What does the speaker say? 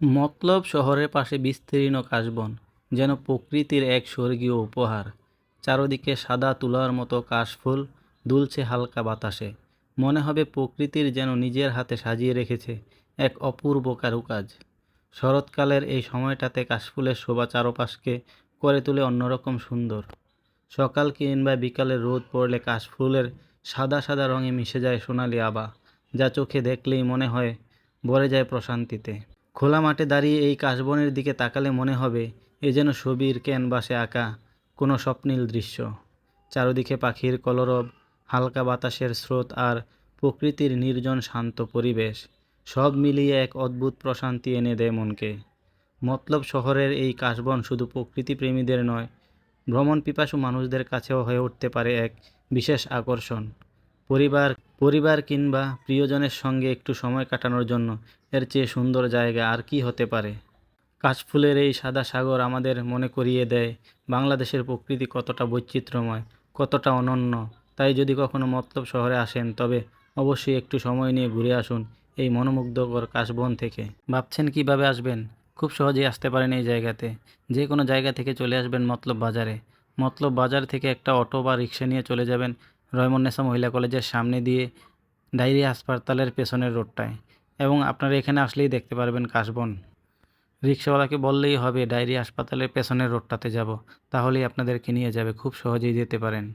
মতলব শহরের পাশে বিস্তীর্ণ কাশবন, যেন প্রকৃতির এক স্বর্গীয় উপহার। চারদিকে সাদা তুলার মতো কাশফুল, দুলছে হালকা বাতাসে। মনে হবে প্রকৃতির যেন নিজের হাতে সাজিয়ে রেখেছে এক অপূর্ব কারুকাজ। শরৎকালের এই সময়টাতে কাশফুলের শোভা চারপাশকে করে তোলে অন্যরকম সুন্দর। সকাল কিংবা বিকালে রোদ পড়লে কাশফুলের সাদা সাদা রঙে মিশে যায় সোনালি আভা, যা চোখে দেখলেই মনে হয় ভরে যায় প্রশান্তিতে। খোলা মাঠে দাঁড়িয়ে এই কাশবনের দিকে তাকালে মনে হবে, এ যেন ছবির ক্যানভাসে আঁকা কোনো স্বপ্নীল দৃশ্য। চারদিকে পাখির কলরব, হালকা বাতাসের স্রোত আর প্রকৃতির নির্জন শান্ত পরিবেশ, সব মিলিয়ে এক অদ্ভুত প্রশান্তি এনে দেয় মনকে। মতলব শহরের এই কাশবন শুধু প্রকৃতিপ্রেমীদের নয় ভ্রমণ পিপাসু মানুষদের কাছেও হয়ে উঠতে পারে এক বিশেষ আকর্ষণ। পরিবার পরিবার কিংবা প্রিয়জনের সঙ্গে একটু সময় কাটানোর জন্য এর চেয়ে সুন্দর জায়গা আর কি হতে পারে? কাশফুলের এই সাদা সাগর আমাদের মনে করিয়ে দেয় বাংলাদেশের প্রকৃতি কতটা বৈচিত্র্যময়, কতটা অনন্য। তাই যদি কখনো মতলব শহরে আসেন, তবে অবশ্যই একটু সময় নিয়ে ঘুরে আসুন এই মনোমুগ্ধকর কাশবন থেকে। ভাবছেন কীভাবে আসবেন? খুব সহজেই আসতে পারেন এই জায়গাতে। যে কোনো জায়গা থেকে চলে আসবেন মতলব বাজারে। মতলব বাজার থেকে একটা অটো বা রিক্সা নিয়ে চলে যাবেন রয়মন্নেসা মহিলা কলেজের সামনে দিয়ে ডায়েরি হাসপাতালের পেছনের রোডটায়। এবং আপনারা এখানে আসলেই দেখতে পারবেন কাশবন। রিক্সাওয়ালাকে বললেই হবে ডায়েরি হাসপাতালের পেছনের রোডটাতে যাব। তাহলেই আপনাদেরকে নিয়ে যাবে, খুব সহজেই যেতে পারেন।